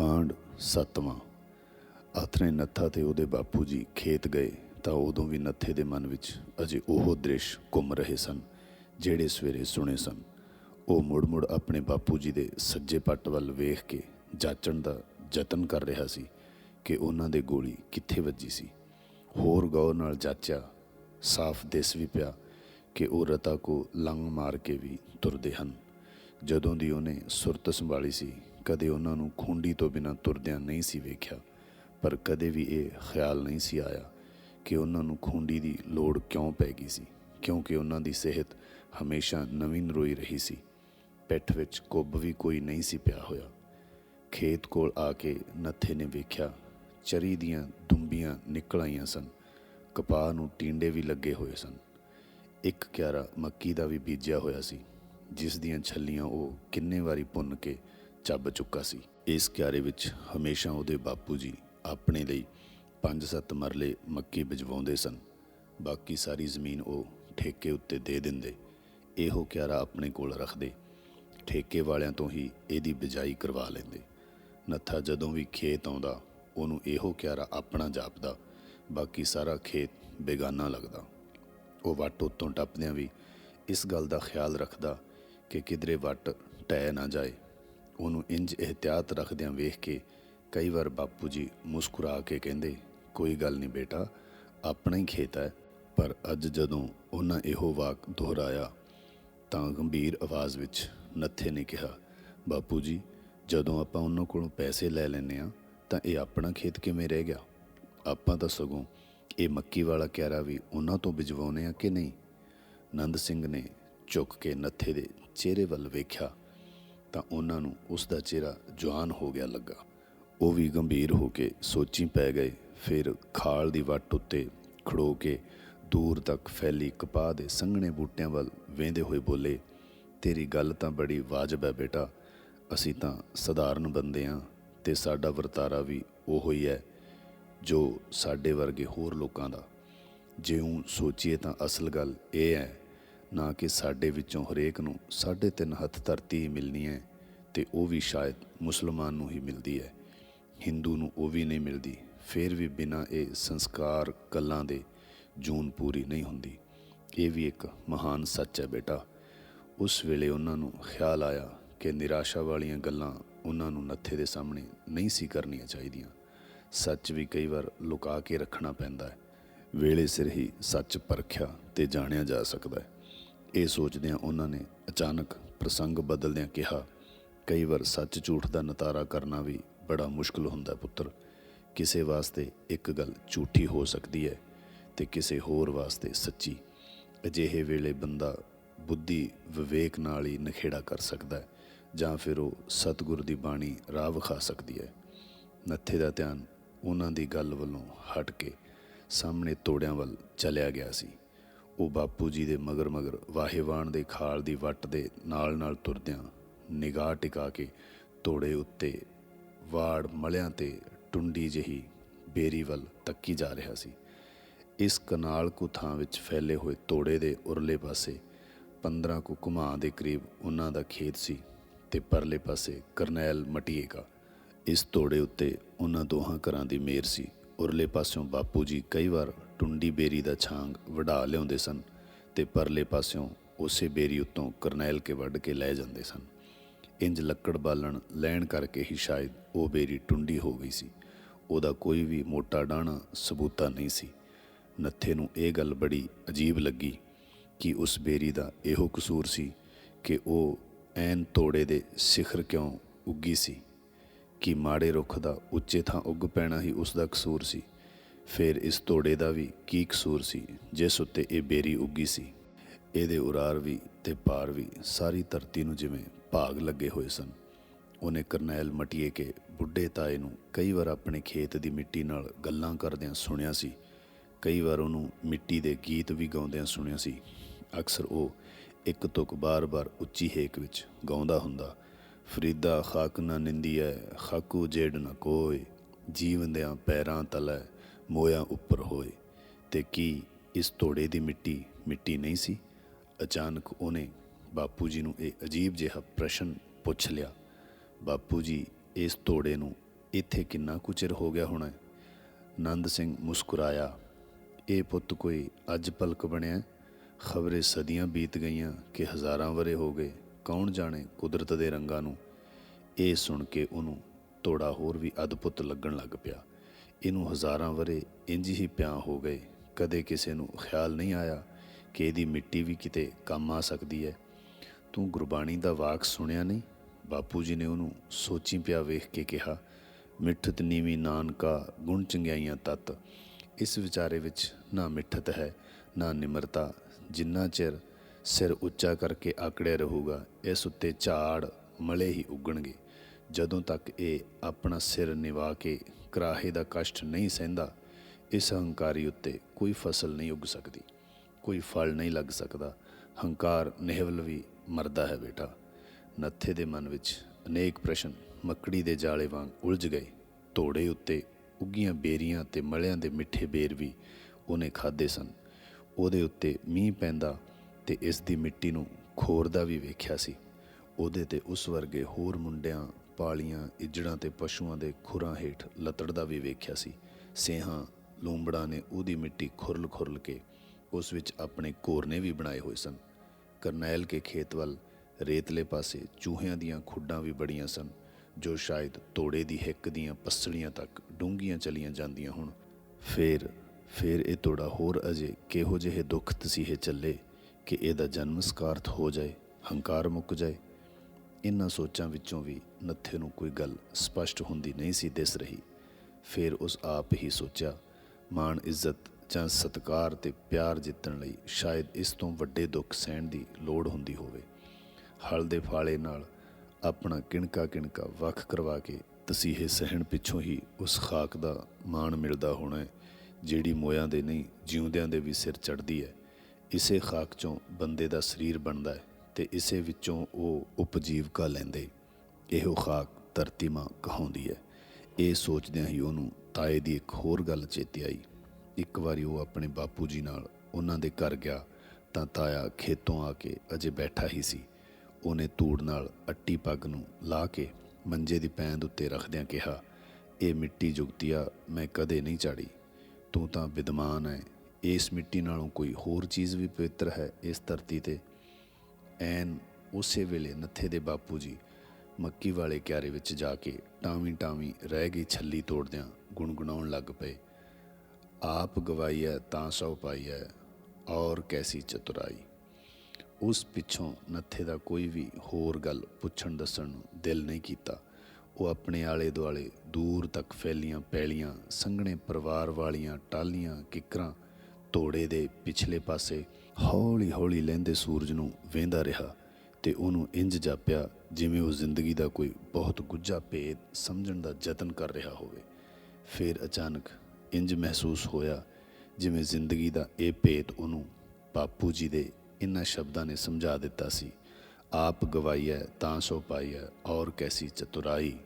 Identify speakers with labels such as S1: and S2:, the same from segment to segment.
S1: ਕਾਂਡ ਸੱਤਵਾਂ। ਆਥਰੇ ਨੱਥਾ ਤੇ ਉਹਦੇ ਬਾਪੂ ਜੀ ਖੇਤ ਗਏ ਤਾਂ ਉਦੋਂ ਵੀ ਨੱਥੇ ਦੇ ਮਨ ਵਿੱਚ ਅਜੇ ਉਹ ਦ੍ਰਿਸ਼ ਘੁੰਮ ਰਹੇ ਸਨ, ਜਿਹੜੇ ਸਵੇਰੇ ਸੁਣੇ ਸਨ। ਉਹ ਮੁੜ-ਮੁੜ ਆਪਣੇ ਬਾਪੂ ਜੀ ਦੇ ਸੱਜੇ ਪੱਟ ਵੱਲ ਵੇਖ ਕੇ ਜਾਚਣ ਦਾ ਯਤਨ ਕਰ ਰਿਹਾ ਸੀ ਕਿ ਉਹਨਾਂ ਦੇ ਗੋਲੀ ਕਿੱਥੇ ਵੱਜੀ ਸੀ। ਹੋਰ ਗੌਰ ਨਾਲ ਜਾਚਿਆ, ਸਾਫ਼ ਦਿਸ ਵੀ ਪਿਆ ਕਿ ਉਹ ਰਤਾ ਕੋ ਲੰਗ ਮਾਰ ਕੇ ਵੀ ਤੁਰਦੇ ਹਨ। ਜਦੋਂ ਦੀ ਉਹਨੇ ਸੁਰਤ ਸੰਭਾਲੀ ਸੀ ਕਦੇ ਉਹਨਾਂ ਨੂੰ ਖੁੰਡੀ ਤੋਂ ਬਿਨਾਂ ਤੁਰਦਿਆਂ ਨਹੀਂ ਸੀ ਵੇਖਿਆ, ਪਰ ਕਦੇ ਵੀ ਇਹ ਖਿਆਲ ਨਹੀਂ ਸੀ ਆਇਆ ਕਿ ਉਹਨਾਂ ਨੂੰ ਖੁੰਡੀ ਦੀ ਲੋੜ ਕਿਉਂ ਪੈ ਗਈ ਸੀ, ਕਿਉਂਕਿ ਉਹਨਾਂ ਦੀ ਸਿਹਤ ਹਮੇਸ਼ਾ ਨਵੀਂ ਨਰੋਈ ਰਹੀ ਸੀ। ਪਿੱਠ ਵਿੱਚ ਕੁੱਬ ਵੀ ਕੋਈ ਨਹੀਂ ਸੀ ਪਿਆ ਹੋਇਆ। ਖੇਤ ਕੋਲ ਆ ਕੇ ਨੱਥੇ ਨੇ ਵੇਖਿਆ, ਚਰੀ ਦੀਆਂ ਦੁੰਬੀਆਂ ਨਿਕਲ ਆਈਆਂ ਸਨ, ਕਪਾਹ ਨੂੰ ਟੀਂਡੇ ਵੀ ਲੱਗੇ ਹੋਏ ਸਨ। ਇੱਕ ਕਿਆਰਾ ਮੱਕੀ ਦਾ ਵੀ ਬੀਜਿਆ ਹੋਇਆ ਸੀ, ਜਿਸ ਦੀਆਂ ਛੱਲੀਆਂ ਉਹ ਕਿੰਨੇ ਵਾਰੀ ਪੁੰਨ ਕੇ ਚੱਬ ਚੁੱਕਾ ਸੀ। ਇਸ ਕਿਆਰੇ ਵਿੱਚ ਹਮੇਸ਼ਾ ਉਹਦੇ ਬਾਪੂ ਜੀ ਆਪਣੇ ਲਈ 5-7 ਮਰਲੇ ਮੱਕੀ ਬਿਜਵਾਉਂਦੇ ਸਨ। ਬਾਕੀ ਸਾਰੀ ਜ਼ਮੀਨ ਉਹ ਠੇਕੇ ਉੱਤੇ ਦੇ ਦਿੰਦੇ। ਇਹੋ ਕਿਆਰਾ ਆਪਣੇ ਕੋਲ ਰੱਖਦੇ। ਠੇਕੇ ਵਾਲਿਆਂ ਤੋਂ ਹੀ ਇਹਦੀ ਬਿਜਾਈ ਕਰਵਾ ਲੈਂਦੇ। ਨੱਥਾ ਜਦੋਂ ਵੀ ਖੇਤ ਆਉਂਦਾ, ਉਹਨੂੰ ਇਹੋ ਕਿਆਰਾ ਆਪਣਾ ਜਾਪਦਾ। ਬਾਕੀ ਸਾਰਾ ਖੇਤ ਬੇਗਾਨਾ ਲੱਗਦਾ। ਉਹ ਵੱਟ ਉੱਤੋਂ ਟੱਪਦਿਆਂ ਵੀ ਇਸ ਗੱਲ ਦਾ ਖਿਆਲ ਰੱਖਦਾ ਕਿ ਕਿਧਰੇ ਵੱਟ ਟਹਿ ਨਾ ਜਾਏ। ਉਹਨੂੰ ਇੰਜ ਇhtiyat ਰੱਖਦਿਆਂ ਵੇਖ ਕੇ ਕਈ ਵਾਰ ਬਾਪੂ ਜੀ ਮੁਸਕਰਾ ਕੇ ਕਹਿੰਦੇ, ਕੋਈ ਗੱਲ ਨਹੀਂ ਬੇਟਾ, ਆਪਣਾ ਹੀ ਖੇਤ ਹੈ, ਪਰ ਅੱਜ ਜਦੋਂ ਉਹਨਾਂ ਇਹੋ ਵਾਕ ਦੁਹਰਾਇਆ ਤਾਂ ਗੰਭੀਰ ਆਵਾਜ਼ ਵਿੱਚ ਨੱਥੇ ਨੇ ਕਿਹਾ, ਬਾਪੂ ਜੀ, ਜਦੋਂ ਆਪਾਂ ਉਹਨਾਂ ਕੋਲੋਂ ਪੈਸੇ ਲੈ ਲੈਨੇ ਆ ਤਾਂ ਇਹ ਆਪਣਾ ਖੇਤ ਕਿਵੇਂ ਰਹਿ ਗਿਆ? ਆਪਾਂ ਤਾਂ ਸਗੋਂ ਇਹ ਮੱਕੀ ਵਾਲਾ ਕਿਆਰਾ ਵੀ ਉਹਨਾਂ ਤੋਂ ਬਿਜਵਾਉਨੇ ਆ ਕਿ ਨਹੀਂ? ਨੰਦ ਸਿੰਘ ਨੇ ਝੁੱਕ ਕੇ ਨੱਥੇ ਦੇ ਚਿਹਰੇ ਵੱਲ ਵੇਖਿਆ ਤਾਂ ਉਹਨਾਂ ਨੂੰ ਉਸ ਦਾ ਚਿਹਰਾ ਜਵਾਨ ਹੋ ਗਿਆ ਲੱਗਾ। ਉਹ ਵੀ ਗੰਭੀਰ ਹੋ ਕੇ ਸੋਚੀ ਪੈ ਗਏ। ਫਿਰ ਖਾਲ ਦੀ ਵੱਟ ਉੱਤੇ ਖੜੋ ਕੇ ਦੂਰ ਤੱਕ ਫੈਲੀ ਕਪਾਹ ਦੇ ਸੰਘਣੇ ਬੂਟਿਆਂ ਵੱਲ ਵੇਂਦੇ ਹੋਏ ਬੋਲੇ, ਤੇਰੀ ਗੱਲ ਤਾਂ ਬੜੀ ਵਾਜਬ ਹੈ ਬੇਟਾ। ਅਸੀਂ ਤਾਂ ਸਧਾਰਨ ਬੰਦੇ ਆ ਤੇ ਸਾਡਾ ਵਰਤਾਰਾ ਵੀ ਉਹੋ ਹੀ ਹੈ ਜੋ ਸਾਡੇ ਵਰਗੇ ਹੋਰ ਲੋਕਾਂ ਦਾ। ਜਿਉਂ ਸੋਚੀਏ ਤਾਂ ਅਸਲ ਗੱਲ ਇਹ ਹੈ ਨਾ ਕਿ ਸਾਡੇ ਵਿੱਚੋਂ ਹਰੇਕ ਨੂੰ ਸਾਢੇ ਤਿੰਨ ਹੱਥ ਧਰਤੀ ਹੀ ਮਿਲਣੀ ਹੈ ਤੇ ਉਹ ਵੀ ਸ਼ਾਇਦ ਮੁਸਲਮਾਨ ਨੂੰ ਹੀ ਮਿਲਦੀ ਹੈ। ਹਿੰਦੂ ਨੂੰ ਉਹ ਵੀ ਨਹੀਂ ਮਿਲਦੀ, ਫਿਰ ਵੀ ਬਿਨਾਂ ਇਹ ਸੰਸਕਾਰ ਕੱਲਾਂ ਦੇ ਜੂਨ ਪੂਰੀ ਨਹੀਂ ਹੁੰਦੀ। ਇਹ ਵੀ ਇੱਕ ਮਹਾਨ ਸੱਚ ਹੈ ਬੇਟਾ। ਉਸ ਵੇਲੇ ਉਹਨਾਂ ਨੂੰ ਖਿਆਲ ਆਇਆ ਕਿ ਨਿਰਾਸ਼ਾ ਵਾਲੀਆਂ ਗੱਲਾਂ ਉਹਨਾਂ ਨੂੰ ਨੱਥੇ ਦੇ ਸਾਹਮਣੇ ਨਹੀਂ ਸੀ ਕਰਨੀਆਂ ਚਾਹੀਦੀਆਂ। ਸੱਚ ਵੀ ਕਈ ਵਾਰ ਲੁਕਾ ਕੇ ਰੱਖਣਾ ਪੈਂਦਾ ਹੈ। ਵੇਲੇ ਸਿਰ ਹੀ ਸੱਚ ਪਰਖਿਆ ਤੇ ਜਾਣਿਆ ਜਾ ਸਕਦਾ ਹੈ। ਇਹ ਸੋਚਦਿਆਂ ਉਹਨਾਂ ਨੇ ਅਚਾਨਕ ਪ੍ਰਸੰਗ ਬਦਲਦਿਆਂ ਕਿਹਾ, ਕਈ ਵਾਰ ਸੱਚ ਝੂਠ ਦਾ ਨਤਾਰਾ ਕਰਨਾ ਵੀ ਬੜਾ ਮੁਸ਼ਕਲ ਹੁੰਦਾ ਪੁੱਤਰ। ਕਿਸੇ ਵਾਸਤੇ ਇੱਕ ਗੱਲ ਝੂਠੀ ਹੋ ਸਕਦੀ ਹੈ ਤੇ ਕਿਸੇ ਹੋਰ ਵਾਸਤੇ ਸੱਚੀ। ਅਜਿਹੇ ਵੇਲੇ ਬੰਦਾ ਬੁੱਧੀ, ਵਿਵੇਕ ਨਾਲ ਹੀ ਨਖੇੜਾ ਕਰ ਸਕਦਾ ਹੈ, ਜਾਂ ਫਿਰ ਉਹ ਸਤਿਗੁਰ ਦੀ ਬਾਣੀ ਰਾਹ ਵਿਖਾ ਸਕਦੀ ਹੈ। ਨੱਥੇ ਦਾ ਧਿਆਨ ਉਹਨਾਂ ਦੀ ਗੱਲ ਵੱਲੋਂ ਹਟ ਕੇ ਸਾਹਮਣੇ ਤੋੜਿਆਂ ਵੱਲ ਚਲਿਆ ਗਿਆ ਸੀ। ਉਹ ਬਾਪੂ ਜੀ ਦੇ ਮਗਰ ਮਗਰ ਵਾਹੇਵਾਨ ਦੇ ਖਾਲ ਦੀ ਵੱਟ ਦੇ ਨਾਲ ਨਾਲ ਤੁਰਦਿਆਂ ਨਿਗਾਹ ਟਿਕਾ ਕੇ ਤੋੜੇ ਉੱਤੇ ਵਾੜ ਮਲਿਆਂ ਤੇ ਟੁੰਡੀ ਜਿਹੀ ਬੇਰੀ ਵੱਲ ਤੱਕੀ ਜਾ ਰਿਹਾ ਸੀ। ਇਸ ਕਨਾਲ ਕੁ ਥਾਂ ਵਿੱਚ ਫੈਲੇ ਹੋਏ ਤੋੜੇ ਦੇ ਉਰਲੇ ਪਾਸੇ 15 ਕੁ ਘੁਮਾਂ ਦੇ ਕਰੀਬ ਉਹਨਾਂ ਦਾ ਖੇਤ ਸੀ ਤੇ ਪਰਲੇ ਪਾਸੇ ਕਰਨੈਲ ਮਟੀਏਗਾ ਇਸ ਤੋੜੇ ਉੱਤੇ ਉਹਨਾਂ ਦੋਹਾਂ ਘਰਾਂ ਦੀ ਮੇਰ ਸੀ। ਉਰਲੇ ਪਾਸਿਓਂ ਬਾਪੂ ਜੀ ਕਈ ਵਾਰ ਟੁੰਡੀ ਬੇਰੀ ਦਾ ਛਾਂਗ ਵਢਾ ਲਿਆਉਂਦੇ ਸਨ ਤੇ ਪਰਲੇ ਪਾਸਿਓਂ ਉਸੇ ਬੇਰੀ ਉੱਤੋਂ ਕਰਨੈਲ ਕੇ ਵੱਢ ਕੇ ਲੈ ਜਾਂਦੇ ਸਨ। ਇੰਜ ਲੱਕੜ ਬਾਲਣ ਲੈਣ ਕਰਕੇ ਹੀ ਸ਼ਾਇਦ ਉਹ ਬੇਰੀ ਟੁੰਡੀ ਹੋ ਗਈ ਸੀ। ਉਹਦਾ ਕੋਈ ਵੀ ਮੋਟਾ ਡਾਣਾ ਸਬੂਤਾ ਨਹੀਂ ਸੀ। ਨੱਥੇ ਨੂੰ ਇਹ ਗੱਲ ਬੜੀ ਅਜੀਬ ਲੱਗੀ ਕਿ ਉਸ ਬੇਰੀ ਦਾ ਇਹੋ ਕਸੂਰ ਸੀ ਕਿ ਉਹ ਐਨ ਤੋੜੇ ਦੇ ਸਿਖਰ ਕਿਉਂ ਉੱਗੀ ਸੀ। ਕਿ ਮਾੜੇ ਰੁੱਖ ਦਾ ਉੱਚੇ ਥਾਂ ਉੱਗ ਪੈਣਾ ਹੀ ਉਸ ਦਾ ਕਸੂਰ ਸੀ। ਫਿਰ ਇਸ ਤੋੜੇ ਦਾ ਵੀ ਕੀ ਕਸੂਰ ਸੀ, ਜਿਸ ਉੱਤੇ ਇਹ ਬੇਰੀ ਉੱਗੀ ਸੀ। ਇਹਦੇ ਉਰਾਰ ਵੀ ਤੇ ਪਾਰ ਵੀ ਸਾਰੀ ਧਰਤੀ ਨੂੰ ਜਿਵੇਂ ਭਾਗ ਲੱਗੇ ਹੋਏ ਸਨ। ਉਹਨੇ ਕਰਨੈਲ ਮਟੀਏ ਕੇ ਬੁੱਢੇ ਤਾਏ ਨੂੰ ਕਈ ਵਾਰ ਆਪਣੇ ਖੇਤ ਦੀ ਮਿੱਟੀ ਨਾਲ ਗੱਲਾਂ ਕਰਦਿਆਂ ਸੁਣਿਆ ਸੀ। ਕਈ ਵਾਰ ਉਹਨੂੰ ਮਿੱਟੀ ਦੇ ਗੀਤ ਵੀ ਗਾਉਂਦਿਆਂ ਸੁਣਿਆ ਸੀ। ਅਕਸਰ ਉਹ ਇੱਕ ਤੁਕ ਬਾਰ-ਬਾਰ ਉੱਚੀ ਹੇਕ ਵਿੱਚ ਗਾਉਂਦਾ ਹੁੰਦਾ, ਫਰੀਦਾ ਖਾਕ ਨਾ ਨਿੰਦੀ ਨਿੰਦੀਐ, ਖਾਕੂ ਜੇੜ ਨਾ ਕੋਏ ਜੀਵੰਦਿਆਂ ਪੈਰਾਂ ਤਲੇ ਮੋਇਆ ਉੱਪਰ ਹੋਏ ਤੇ ਕੀ ਇਸ ਤੋੜੇ ਦੀ ਮਿੱਟੀ ਮਿੱਟੀ ਨਹੀਂ ਸੀ? ਅਚਾਨਕ ਉਹਨੇ ਬਾਪੂ ਜੀ ਨੂੰ ਇਹ ਅਜੀਬ ਜਿਹਾ ਪ੍ਰਸ਼ਨ ਪੁੱਛ ਲਿਆ। ਬਾਪੂ ਜੀ, ਇਸ ਤੋੜੇ ਨੂੰ ਇੱਥੇ ਕਿੰਨਾ ਕੁ ਚਿਰ ਹੋ ਗਿਆ ਹੋਣਾ ਨੰਦ ਸਿੰਘ ਮੁਸਕਰਾਇਆ, ਇਹ ਪੁੱਤ ਕੋਈ ਅੱਜ ਪਲਕ ਬਣਿਆ ਖਬਰੇ ਸਦੀਆਂ ਬੀਤ ਗਈਆਂ ਕਿ ਹਜ਼ਾਰਾਂ ਵਰੇ ਹੋ ਗਏ, ਕੌਣ ਜਾਣੇ ਕੁਦਰਤ ਦੇ ਰੰਗਾਂ ਨੂੰ? ਇਹ ਸੁਣ ਕੇ ਉਹਨੂੰ ਤੋੜਾ ਹੋਰ ਵੀ ਅਦਭੁਤ ਲੱਗਣ ਲੱਗ ਪਿਆ। ਇਹਨੂੰ ਹਜ਼ਾਰਾਂ ਵਰੇ ਇੰਜ ਹੀ ਪਿਆ ਹੋ ਗਏ। ਕਦੇ ਕਿਸੇ ਨੂੰ ਖਿਆਲ ਨਹੀਂ ਆਇਆ ਕਿ ਇਹਦੀ ਮਿੱਟੀ ਵੀ ਕਿਤੇ ਕੰਮ ਆ ਸਕਦੀ ਹੈ। ਤੂੰ ਗੁਰਬਾਣੀ ਦਾ ਵਾਕ ਸੁਣਿਆ ਨਹੀਂ? ਬਾਪੂ ਜੀ ਨੇ ਉਹਨੂੰ ਸੋਚੀ ਪਿਆ ਵੇਖ ਕੇ ਕਿਹਾ, ਮਿੱਠਤ ਨੀਵੀਂ ਨਾਨਕਾ ਗੁਣ ਚੰਗਿਆਈਆਂ ਤਤ। ਇਸ ਵਿਚਾਰੇ ਵਿੱਚ ਨਾ ਮਿੱਠਤ ਹੈ, ਨਾ ਨਿਮਰਤਾ। ਜਿੰਨਾ ਚਿਰ ਸਿਰ ਉੱਚਾ ਕਰਕੇ ਆਕੜਿਆ ਰਹੂਗਾ, ਇਸ ਉੱਤੇ ਝਾੜ ਮਲੇ ਹੀ ਉੱਗਣਗੇ। ਜਦੋਂ ਤੱਕ ਇਹ ਆਪਣਾ ਸਿਰ ਨਿਵਾ ਕੇ ਕਰਾਹੇ ਦਾ ਕਸ਼ਟ ਨਹੀਂ ਸਹਿੰਦਾ, ਇਸ ਹੰਕਾਰੀ ਉੱਤੇ ਕੋਈ ਫਸਲ ਨਹੀਂ ਉੱਗ ਸਕਦੀ, ਕੋਈ ਫਲ ਨਹੀਂ ਲੱਗ ਸਕਦਾ। ਹੰਕਾਰ ਨਿਹਵਲ ਵੀ ਮਰਦਾ ਹੈ ਬੇਟਾ। ਨੱਥੇ ਦੇ ਮਨ ਵਿੱਚ ਅਨੇਕ ਪ੍ਰਸ਼ਨ ਮੱਕੜੀ ਦੇ ਜਾਲੇ ਵਾਂਗ ਉਲਝ ਗਏ। ਤੋੜੇ ਉੱਤੇ ਉੱਗੀਆਂ ਬੇਰੀਆਂ ਤੇ ਮਲਿਆਂ ਦੇ ਮਿੱਠੇ ਬੇਰ ਵੀ ਉਹਨੇ ਖਾਦੇ ਸਨ। ਉਹਦੇ ਉੱਤੇ ਮੀਂਹ ਪੈਂਦਾ ਤੇ ਇਸ ਦੀ ਮਿੱਟੀ ਨੂੰ ਖੋਰਦਾ ਵੀ ਵੇਖਿਆ ਸੀ। ਉਹਦੇ ਤੇ ਉਸ ਵਰਗੇ ਹੋਰ ਮੁੰਡਿਆਂ ਪਾਲੀਆਂ, ਇੱਜੜਾਂ ਤੇ ਪਸ਼ੂਆਂ ਦੇ ਖੁਰਾਂ ਹੇਠ ਲਤੜਦਾ ਵੀ ਵੇਖਿਆ ਸੀ। ਸੇਹਾਂ, ਲੂੰਬੜਾਂ ਨੇ ਉਹਦੀ ਮਿੱਟੀ ਖੁਰਲ ਖੁਰਲ ਕੇ ਉਸ ਵਿੱਚ ਆਪਣੇ ਕੋਰਨੇ ਵੀ ਬਣਾਏ ਹੋਏ ਸਨ। ਕਰਨੈਲ ਕੇ ਖੇਤ ਵੱਲ ਰੇਤਲੇ ਪਾਸੇ ਚੂਹਿਆਂ ਦੀਆਂ ਖੁੱਡਾਂ ਵੀ ਬੜੀਆਂ ਸਨ, ਜੋ ਸ਼ਾਇਦ ਤੋੜੇ ਦੀ ਹਿੱਕ ਦੀਆਂ ਪਸਲੀਆਂ ਤੱਕ ਡੂੰਘੀਆਂ ਚਲੀਆਂ ਜਾਂਦੀਆਂ ਹੁਣ। ਫੇਰ ਫੇਰ ਇਹ ਤੋੜਾ ਹੋਰ ਅਜੇ ਕਿਹੋ ਜਿਹੇ ਦੁੱਖ ਤਸੀਹੇ ਚੱਲੇ ਕਿ ਇਹਦਾ ਜਨਮ ਸਕਾਰਥ ਹੋ ਜਾਏ, ਹੰਕਾਰ ਮੁੱਕ ਜਾਏ ਇਨ੍ਹਾਂ ਸੋਚਾਂ ਵਿੱਚੋਂ ਵੀ ਨੱਥੇ ਨੂੰ ਕੋਈ ਗੱਲ ਸਪਸ਼ਟ ਹੁੰਦੀ ਨਹੀਂ ਸੀ ਦਿਸ ਰਹੀ। ਫਿਰ ਉਸ ਆਪ ਹੀ ਸੋਚਿਆ, ਮਾਣ, ਇੱਜ਼ਤ ਜਾਂ ਸਤਕਾਰ ਤੇ ਪਿਆਰ ਜਿੱਤਣ ਲਈ ਸ਼ਾਇਦ ਇਸ ਤੋਂ ਵੱਡੇ ਦੁੱਖ ਸਹਿਣ ਦੀ ਲੋੜ ਹੁੰਦੀ ਹੋਵੇ। ਹਲ ਦੇ ਫਾਲੇ ਨਾਲ ਆਪਣਾ ਕਿਣਕਾ ਕਿਣਕਾ ਵੱਖ ਕਰਵਾ ਕੇ ਤਸੀਹੇ ਸਹਿਣ ਪਿੱਛੋਂ ਹੀ ਉਸ ਖਾਕ ਦਾ ਮਾਣ ਮਿਲਦਾ ਹੋਣਾ ਜਿਹੜੀ ਮੋਇਆਂ ਦੇ ਨਹੀਂ, ਜਿਉਂਦਿਆਂ ਦੇ ਵੀ ਸਿਰ ਚੜਦੀ ਹੈ। ਇਸੇ ਖਾਕ ਚੋਂ ਬੰਦੇ ਦਾ ਸਰੀਰ ਬਣਦਾ ਹੈ। ਤੇ ਇਸੇ ਵਿੱਚੋਂ ਉਹ ਉਪਜੀਵਕਾ ਲੈਂਦੇ। ਇਹੋ ਖਾਕ ਧਰਤੀ ਮਾਂ ਕਹਾਉਂਦੀ ਹੈ। ਇਹ ਸੋਚਦਿਆਂ ਹੀ ਉਹਨੂੰ ਤਾਏ ਦੀ ਇੱਕ ਹੋਰ ਗੱਲ ਚੇਤੇ ਆਈ। ਇੱਕ ਵਾਰੀ ਉਹ ਆਪਣੇ ਬਾਪੂ ਜੀ ਨਾਲ ਉਹਨਾਂ ਦੇ ਘਰ ਗਿਆ ਤਾਂ ਤਾਇਆ ਖੇਤੋਂ ਆ ਕੇ ਅਜੇ ਬੈਠਾ ਹੀ ਸੀ। ਉਹਨੇ ਧੂੜ ਨਾਲ ਅੱਟੀ ਪੱਗ ਨੂੰ ਲਾ ਕੇ ਮੰਜੇ ਦੀ ਪੈਂਦ ਉੱਤੇ ਰੱਖਦਿਆਂ ਕਿਹਾ, ਇਹ ਮਿੱਟੀ ਜੁਗਤੀਆ ਮੈਂ ਕਦੇ ਨਹੀਂ ਝਾੜੀ। ਤੂੰ ਤਾਂ ਵਿਦਮਾਨ ਹੈ ਇਸ ਮਿੱਟੀ ਨਾਲੋਂ ਕੋਈ ਹੋਰ ਚੀਜ਼ ਵੀ ਪਵਿੱਤਰ ਹੈ ਇਸ ਧਰਤੀ ਤੇ? ਐਨ ਉਸੇ ਵੇਲੇ ਨੱਥੇ ਦੇ ਬਾਪੂ ਜੀ ਮੱਕੀ ਵਾਲੇ ਕਿਆਰੇ ਵਿੱਚ ਜਾ ਕੇ ਟਾਵੀਂ ਟਾਵੀਂ ਰਹਿ ਗਈ ਛੱਲੀ ਤੋੜਦਿਆਂ ਗੁੰਗਣਾਉਣ ਲੱਗ ਪਏ। ਆਪ ਗਵਾਈ ਹੈ ਤਾਂ ਸੌ ਪਾਈ ਹੈ ਔਰ ਕੈਸੀ ਚਤੁਰਾਈ। ਉਸ ਪਿੱਛੋਂ ਨੱਥੇ ਦਾ ਕੋਈ ਵੀ ਹੋਰ ਗੱਲ ਪੁੱਛਣ ਦੱਸਣ ਨੂੰ ਦਿਲ ਨਹੀਂ ਕੀਤਾ। ਉਹ ਆਪਣੇ ਆਲੇ ਦੁਆਲੇ ਦੂਰ ਤੱਕ ਫੈਲੀਆਂ ਪੈਲੀਆਂ, ਸੰਘਣੇ ਪਰਿਵਾਰ ਵਾਲੀਆਂ ਟਾਲੀਆਂ ਕਿਕਰਾਂ ਤੋੜੇ ਦੇ ਪਿਛਲੇ ਪਾਸੇ ਹੌਲੀ ਹੌਲੀ ਲਹਿੰਦੇ ਸੂਰਜ ਨੂੰ ਵੇਂਦਾ ਰਿਹਾ ਤੇ ਉਹਨੂੰ ਇੰਜ ਜਾਪਿਆ ਜਿਵੇਂ ਉਹ ਜ਼ਿੰਦਗੀ ਦਾ ਕੋਈ ਬਹੁਤ ਗੁੱਝਾ ਭੇਦ ਸਮਝਣ ਦਾ ਯਤਨ ਕਰ ਰਿਹਾ ਹੋਵੇ। ਫਿਰ ਅਚਾਨਕ ਇੰਜ ਮਹਿਸੂਸ ਹੋਇਆ ਜਿਵੇਂ ਜ਼ਿੰਦਗੀ ਦਾ ਇਹ ਭੇਦ ਉਹਨੂੰ ਬਾਪੂ ਜੀ ਦੇ ਇਨ੍ਹਾਂ ਸ਼ਬਦਾਂ ਨੇ ਸਮਝਾ ਦਿੱਤਾ ਸੀ। ਆਪ ਗਵਾਈ ਹੈ ਤਾਂ ਸੋ ਪਾਈ ਹੈ ਔਰ ਕੈਸੀ ਚਤੁਰਾਈ।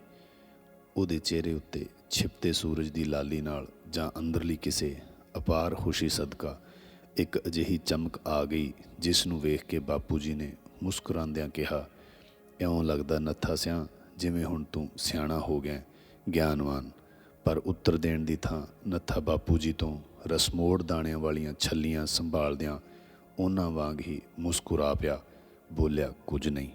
S1: ਉਹਦੇ ਚਿਹਰੇ ਉੱਤੇ ਛਿਪਤੇ ਸੂਰਜ ਦੀ ਲਾਲੀ ਨਾਲ ਜਾਂ ਅੰਦਰਲੀ ਕਿਸੇ ਅਪਾਰ ਖੁਸ਼ੀ ਸਦਕਾ। ਇੱਕ ਅਜਿਹੀ ਚਮਕ ਆ ਗਈ, ਜਿਸ ਨੂੰ ਵੇਖ ਕੇ ਬਾਪੂ ਜੀ ਨੇ ਮੁਸਕਰਾਉਂਦਿਆਂ ਕਿਹਾ, ਇਉਂ ਲੱਗਦਾ ਨੱਥਾ ਸਿਆ, ਜਿਵੇਂ ਹੁਣ ਤੂੰ ਸਿਆਣਾ ਹੋ ਗਿਆ ਗਿਆਨਵਾਨ। ਪਰ ਉੱਤਰ ਦੇਣ ਦੀ ਥਾਂ ਨੱਥਾ ਬਾਪੂ ਜੀ ਤੋਂ ਰਸਮੋੜ ਦਾਣਿਆਂ ਵਾਲੀਆਂ ਛੱਲੀਆਂ ਸੰਭਾਲਦਿਆਂ ਉਹਨਾਂ ਵਾਂਗ ਹੀ ਮੁਸਕਰਾ ਪਿਆ, ਬੋਲਿਆ, ਕੁਝ ਨਹੀਂ।